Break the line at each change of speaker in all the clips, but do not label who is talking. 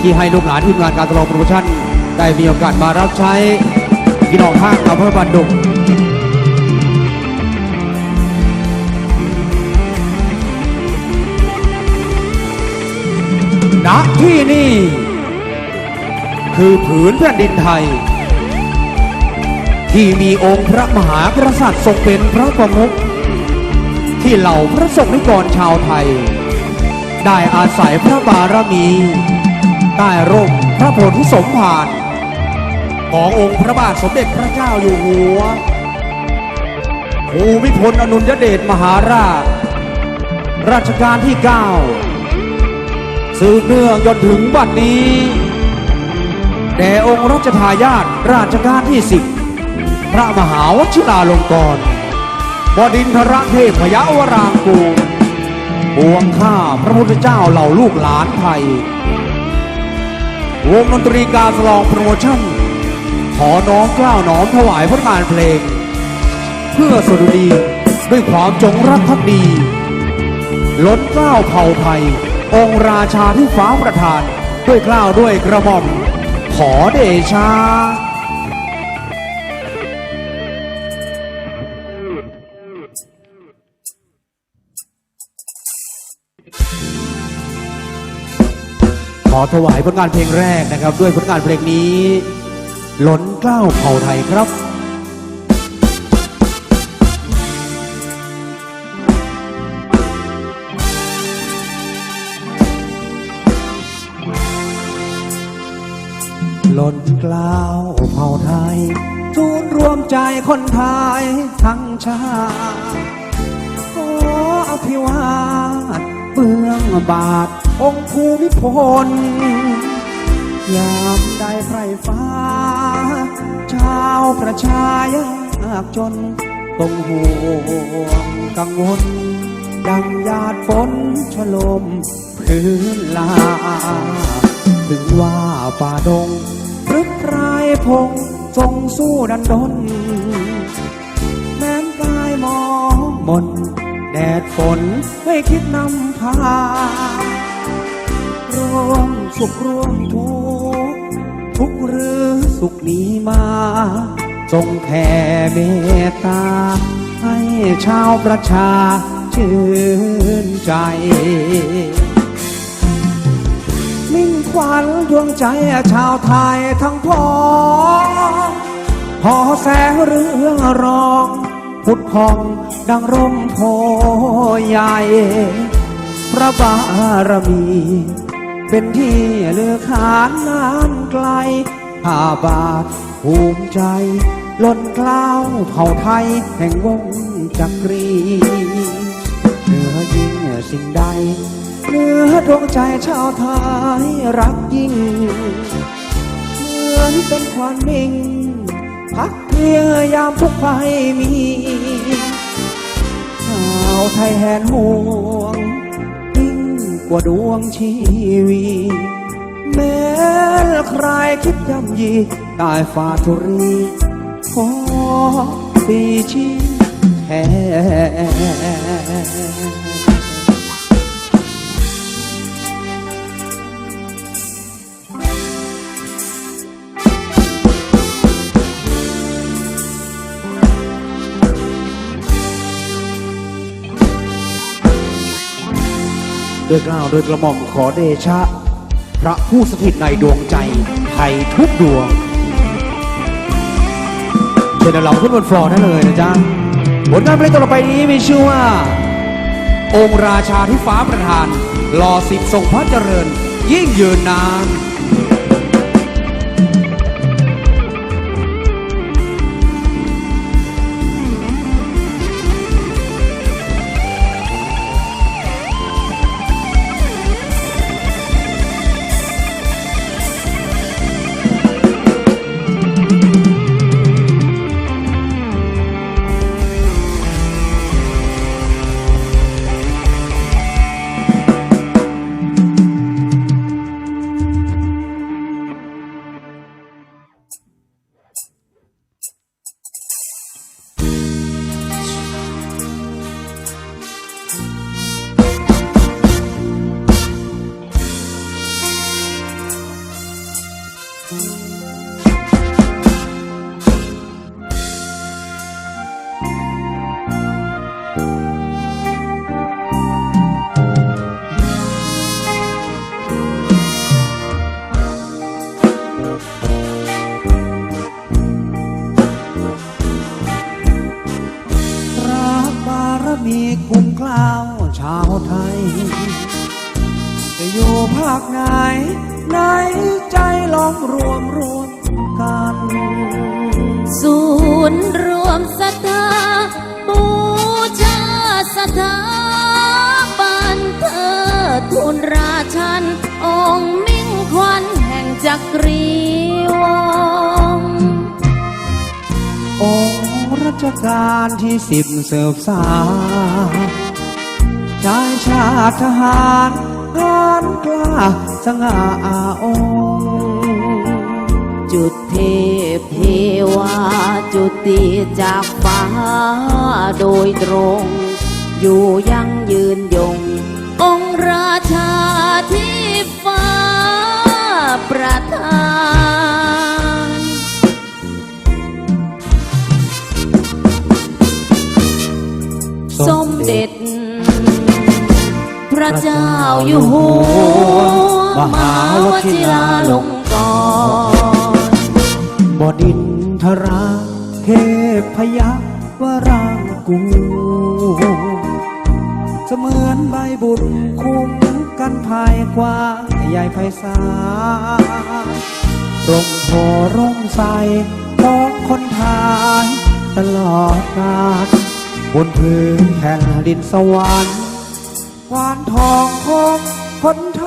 ที่ให้ลูกหลานทีมงานการตลองโปรโมชั่น ได้มีโอกาสมารับใช้พี่น้องภาคอำเภอบันดุงณที่นี่ คือผืนแผ่นดินไทย ที่มีองค์พระมหากษัตริย์ทรงเป็นพระประมุขที่เหล่าพระสงฆ์นิกรชาวไทย ได้อาศัยพระบารมี ได้ร่มพระโพธิสมภารขององค์พระบาทสมเด็จพระเจ้าอยู่หัวภูมิพลอดุลยเดชมหาราชรัชกาลที่ 9 สืบเนื่องจนถึงบัดนี้ แด่องค์รัชทายาทราชการที่สิบพระมหาวชิราลงกรณ์บดินทรเทพยาวรางกูลบวงข้าพระพุทธเจ้าเหล่าลูกหลานไทย วงดนตรีการสลองโปรโมชั่น ขอน้อมเกล้าวน้อมถวายพระการเพลง เพื่อสดุดีด้วยความจงรักภักดี ล้นเกล้าวเผ่าไทย องค์ราชาที่ฟ้าประทาน ด้วยเกล้าวด้วยกระหม่อมขอเดชา ขอถวายผลงานเพลงแรกนะครับ ด้วยผลงานเพลงนี้ หล้นเกล้าวเผ่าไทยครับล้นกล้าวเผ่าไทยทูนรวมใจคนไทยทั้งชาติขออภิวาทเบื้องบาท องค์ภูมิพล ยามได้ไพรฟ้า ชาวประชายากจนต้องห่วงกังวล ดังหยาดฝนชโลมพื้นลา ถึงว่าป่าดงพรึกรายพงทรงสู้ดันดน แม้นกายมองมน แดดฝนไม่คิดนำพา ร่วมสุขร่วมทุกทุกหรือสุขนี้มาทรงแผ่เมตตา ให้ชาวประชาชื่นใจมิ่งขวัญดวงใจชาวไทยทั้งพ้องหอแสงเรื่องรองพุทธพองดังร่มโพใหญ่ พระบารมี เป็นที่เลือขานนานไกลข้าบาทภูมิใจ ล้นกล้าวเผ่าไทย แห่งวงจักรีเหนือยิ่งสิ่งใดเหนือดวงใจชาวไทยรักยิ่ง เหมือนเป็นควันนิ่ง พักเพียงยามทุกภัยมีชาวไทยแหนห่วงยิ่ง กว่าดวงชีวีแม้ใครคิดย่ำยีกายฝ่าทุรีขอปีชีแทน ด้วยกล้าวด้วยกระหม่อมขอเดชะ พระผู้สถิตในดวงใจไทยทุกดวงเชิญเราขึ้นบนฟลอร์ได้เลยนะจ๊ะผลงานเพลงต่อไปนี้มีชื่อว่า องค์ราชาที่ฟ้าประทานรอสิบทรงพระเจริญ ยิ่งยืนนาน มีคุ้มกล้าวชาวไทย จะอยู่ภาคไหนไหนใจลองรวมรวมกัน
ศูนย์รวมศรัทธาบูชาสถาบันเธอทูลราชัน องค์มิ่งขวัญแห่งจักรีวง
ชกาลที่สิบเสิร์ฟสารชายชาติทหารหานกล้าสง่าอาองค์
จุดเทพเทวาจุติจากฟ้าโดยตรง อยู่ยังยืนยง องค์ราชาที่ฟ้าประทาน สมเด็จ พระเจ้าอยู่หัวมหาวชิราลงกรณ์
บดินทราเทพยักวรางกูเสมือนใบบุญคุ้มกันภายกว้างใหญ่ไพศาลร่มโพร่มใสของคนไทยตลอดกาล บนพื้นแผ่นดินสวรรค์วานทองของคนไท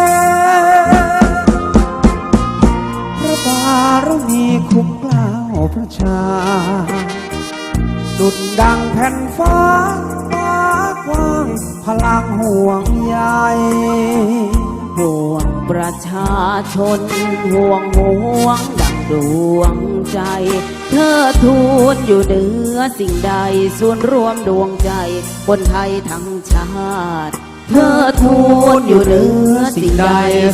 ยพระบารมีคุ้มกล้าวพระชาดุดดังแผ่นฟ้าฟ้ากว้าง พลังห่วงใย
ห่วงประชาชนห่วงห่วง ดวงใจ เธอทูลอยู่เหนือสิ่งใด ส่วนรวมดวงใจ คนไทยทั้งชาติ เธอทูลอยู่เหนือสิ่งใด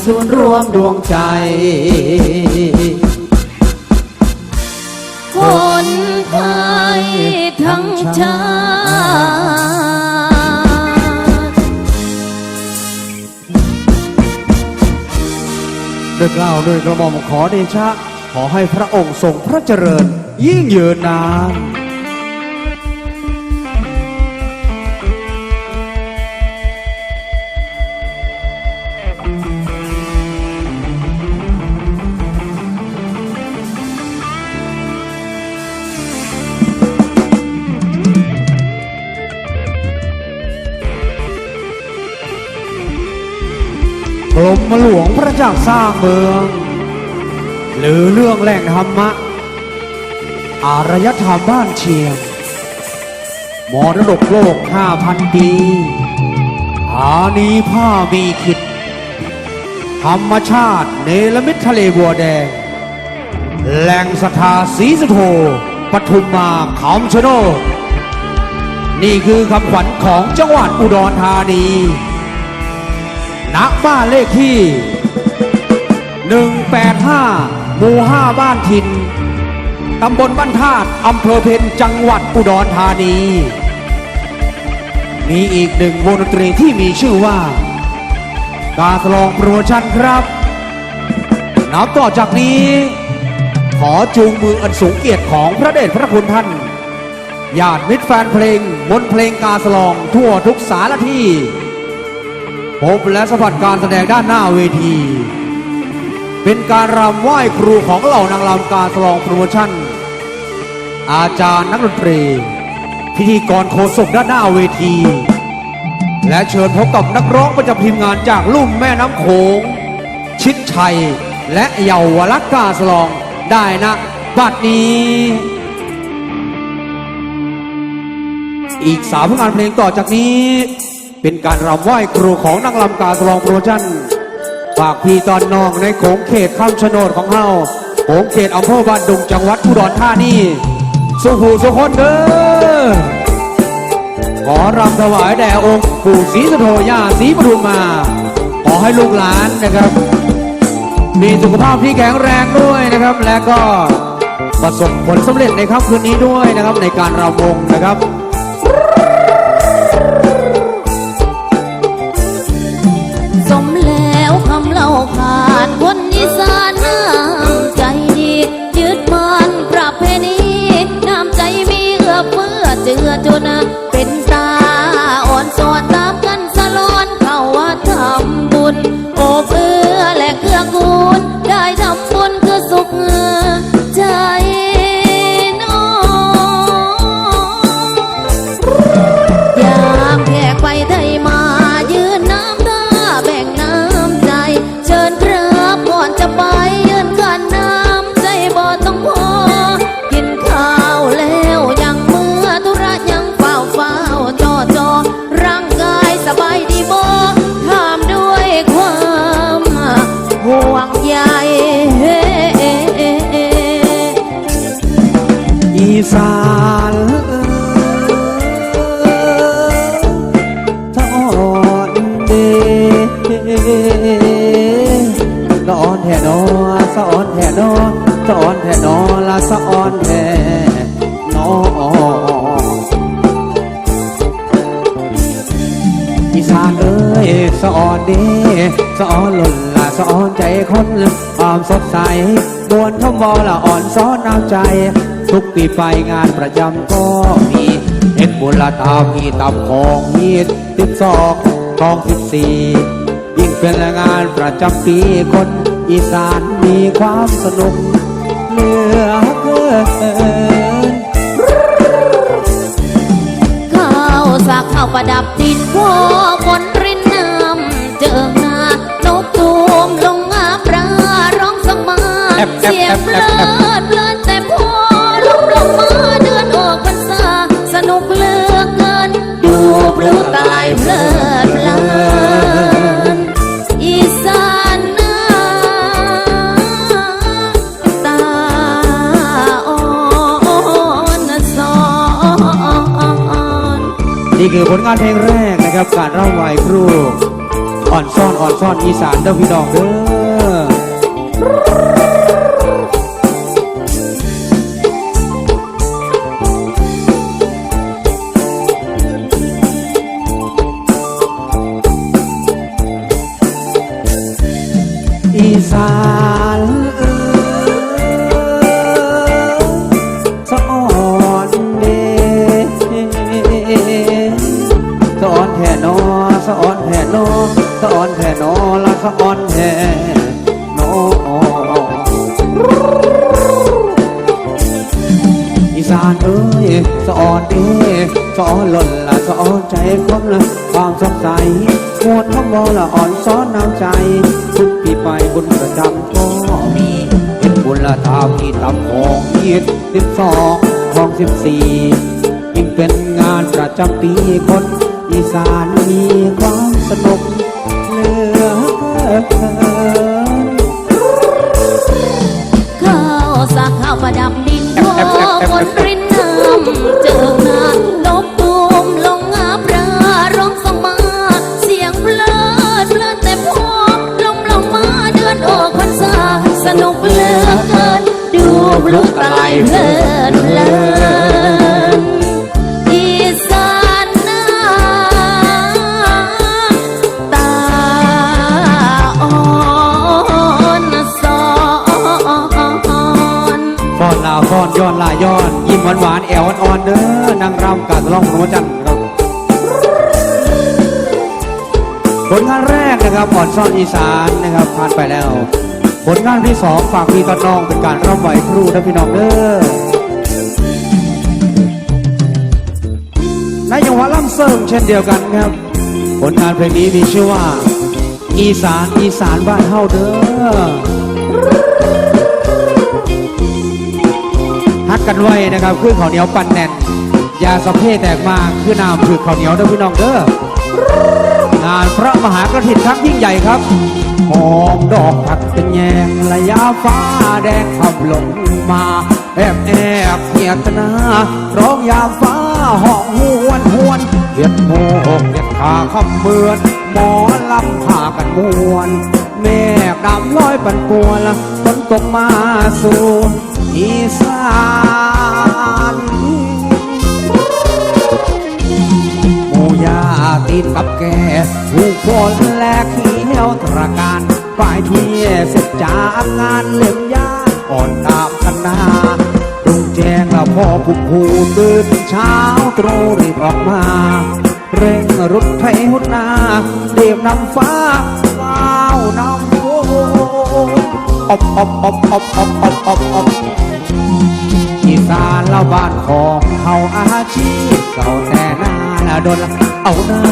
ส่วนรวมดวงใจ คนไทยทั้งชาติ
ด้วยเกล้าวด้วยกระหม่อมขอเดชะ ขอให้พระองค์ทรงพระเจริญยิ่งยืนนานกรมหลวงพระเจ้าสร้างเมือง หรือเรื่องแหล่งธรรมะ อารยธรรมบ้านเชียงมรดกโลกห้าพันปีอานีผ้ามีขิด ธรรมชาติเนลมิตทะเลบัวแดง แหล่งสถาสีสุโธปทุมมาคำชโนดนี่คือคำขวัญของจังหวัดอุดรธานีณบ้านเลขที่ 185 หมู่5บ้านทินตำบลบ้านธาตุอำเภอเพนจังหวัดอุดรธานี มีอีกหนึ่งวงดนตรีที่มีชื่อว่า กาสลองโปรโมชั่นครับ นับต่อจากนี้ ขอจูงมืออันสูงเกียรติของพระเดชพระคุณท่านญาติมิตรแฟนเพลงบนเพลงกาสลองทั่วทุกสารที่ พบและสัมผัสการแสดงด้านหน้าเวที เป็นการรำไหว้ครูของเหล่านางรำการสลองโปรโมชั่น อาจารย์นักดนตรี พิธีกรโคศกด้านหน้าเวที และเชิญพบกับนักร้องประจำทีมงานจากลุ่มแม่น้ำโขง ชิดชัย และเยาวลักษกาสลองได้นะบัดนี้ อีกสามผลงานเพลงต่อจากนี้ เป็นการรำไหว้ครูของนางรำกาสลองโปรโมชั่นากพี่ตอนน้องในโขงเขตคำชะโนดของเฮาโขงเขตอำเภอบ้านดุงจังหวัดอุดรธานีสุขูสุคนเด้อขอรำถวายแด่องค์ปู่ศรีสุโธย่าศรีปทุมมา ขอให้ลูกหลานนะครับ มีสุขภาพที่แข็งแรงด้วยนะครับ และก็ประสบผลสำเร็จในค่ำคืนนี้ด้วยนะครับ ในการรำวงนะครับ
สอนแท่นอละสะอ่อนแท่นออีสานเอ้ยสะ
อ่อนดีสะอ่อนหล่นละสะอ่อนใจคนความสดใสบวนคำวอละอ่อนสอนน้ำใจ ทุกปีไปงานประจำก็มีเห็นบุญละตามีตับของมีสิบสองกองสิบสี่ยิ่งเป็นงานประจำปีคนอีสานมีความสนุก เหลือเกิน
ข้าวสากข้าวประดับติดพ่อฝนรินน้ำเจิงนานกตูมลงอาปราร้องสมา
แอบแอบ
เสียงเลิดเพลิน
ครูอ่อนซ่อนอ่อนซ่อนอีสานเด้อพี่น้องเด้ออีสาน ทามีตำของยีดสิบสองของสิบสี่ยิ่งเป็นงานประจำปีคนอีสานมีความสนุกเหลือเกิน
ข้าวสาข้าวประดับดินพอฝนรินน้ำเจองานน ลุกตายเพลิดเลินอีสานนาตาอ่อนสอน
ฟ้อนลาวฟ้อนย้อนลายย้อน ยิ้มหวานหวานๆแอวอ่อนๆเด้อนางรำกาสร้องพระจันทร์ครับผลงานแรกนะครับอ่อนซ่อนอีสานนะครับผ่านไปแล้ว ผลงานที่สองฝากพี่ต้นน้องเป็นการร่ำไหวครูนะพี่น้องเด้อนจังวะล่ำเสริมเช่นเดียวกันครับ ผลงานเพลงนี้มีชื่อว่า อีสานอีสานบ้านเฮาเด้อฮักกันไว้นะครับคือข้าวเหนียวปั่นแน่นยาสะเพแตกมาคือน้ำคือข้าวเหนียวเด้อพี่น้องเด้องานพระมหากฐินครั้งยิ่งใหญ่ครับ หอมดอกผักเป็นแยงระยะฟ้าแดงขับลงมา แอบแอบเหียดนาร้องยาฟ้าห้องหวนหวนเวียดโมกเวียดขาคำเมือนหมอลำพากันมวนเมฆดำลอยปันป่วนฝนตกมาสู่อีสานหมูยาติดกับแกผู้คนและ เขียวตระการฝ่ายที่เสร็จจากงานเล่มยงยาอ่อนตามคณาตรงแจ้งแล้วพ่อผู้ผู้ตื่นเช้าตรูรีบออกมา เร่งรุดไทยหุดนาเรียบนำฟ้าว้าวนำโอ้อบอบอบอบอบอบอบอบอีสานเล่าบ้านของเขาอาชีพเก่าแต่นาละดนเอาหน้า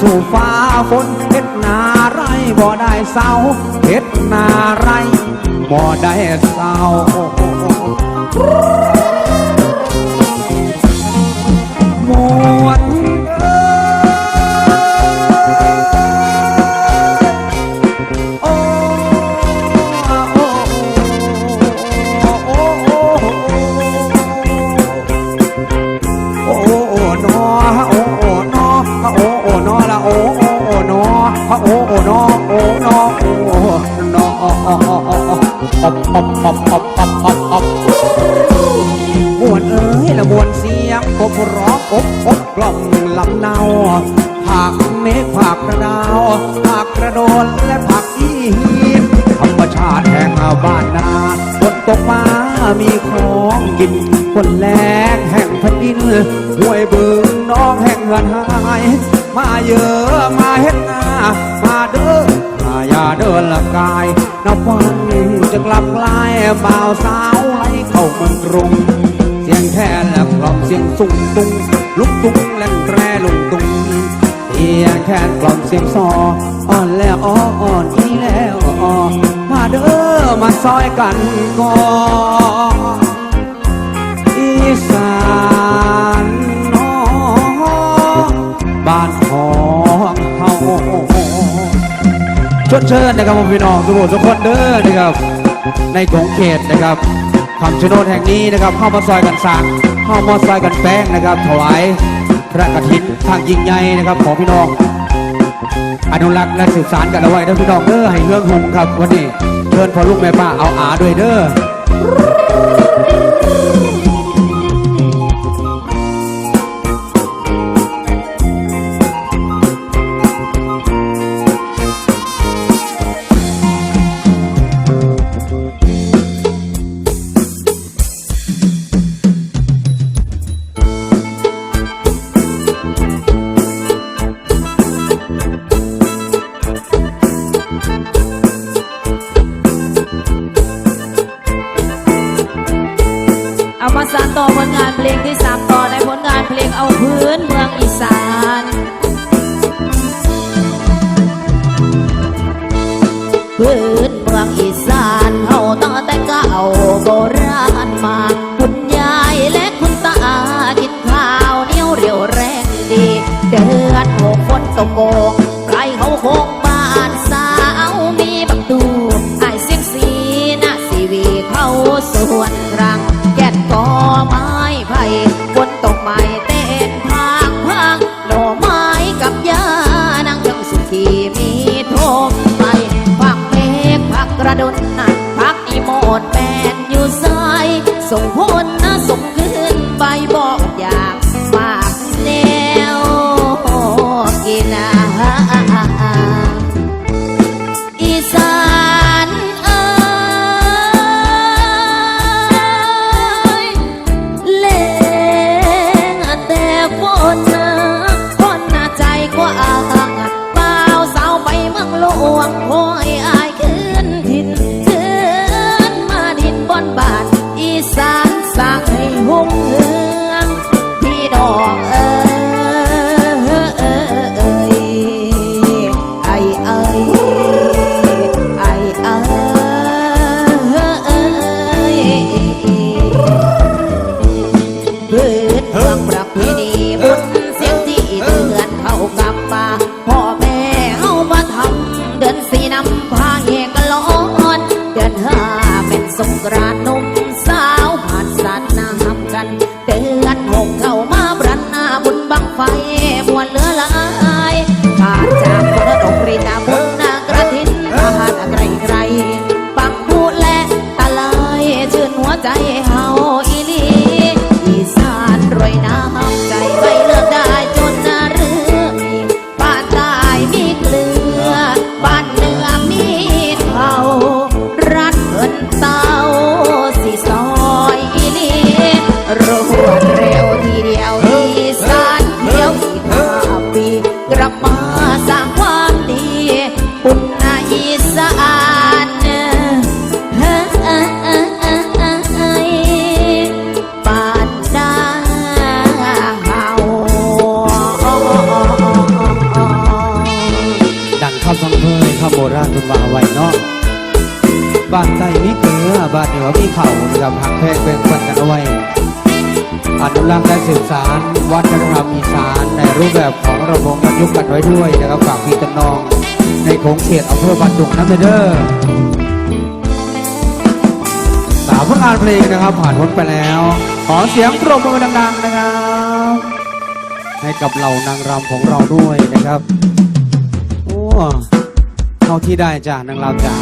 สู่ฟ้าฝนเฮ็ดนาร บ่ได้เศร้าเฮ็ดนาไรบ่ได้เศร้า นแรงแห่งแผ่นดินห้วยบึงน้องแห่งเงินหาย มาเยอะมาเฮ็ดนามาเด้อมาอย่าเดินละกายนับวันจะกลับกลายบ่าวสาวไหลเข้าเมืองกรุง เสียงแค่และกล่อมเสียงสุ่งตุงลุกตุงและแตรลุงตุงเสียงแค่กล่อมเสียงซออ่อนแล้วอ่อนอีแล้วอ้อมาเด้อมาซอยกันก่อน สานน้อบ้านของเฮาชดเชิญนะครับพี่น้องทุกคนทุกคนเด้อนะครับ ในกงเขตนะครับคำชะโนดแห่งนี้นะครับเข้ามาซอยกันสร้างเข้ามาซอยกันแป้งนะครับ ถวายพระกฐินทางยิ่งใหญ่นะครับ ของพี่น้อง อนุรักษ์และสืบสานกันเอาไว้นะพี่น้องเด้อให้เรื่องหุงครับวันนี้เชิญพอลูกแม่ป้าเอาอาด้วยเด้อ
เอามาสานต่อผลงานเพลงที่สามต่อในผลงานเพลงเอาพื้นเมืองอีสานพื้นเมืองอีสาน
บ้านเหนือมีเข่านะครับหักแพงแบ่งปันกันเอาไว้อนุรักษ์และสืบสารวัฒนธรรมอีสานในรูปแบบของระบบย้อนยุคกันไว้ด้วยนะครับฝากพี่ตนอง ในโขงเขตอำเภอบ้านดุงน้ำเด้อสามผลงานเพลงนะครับ ผ่านพ้นไปแล้ว ขอเสียงปรบมือดัง ๆ นะครับ ให้กับเหล่านางรำของเราด้วยนะครับโอ้เท่าที่ได้จ้านางรำจ๋า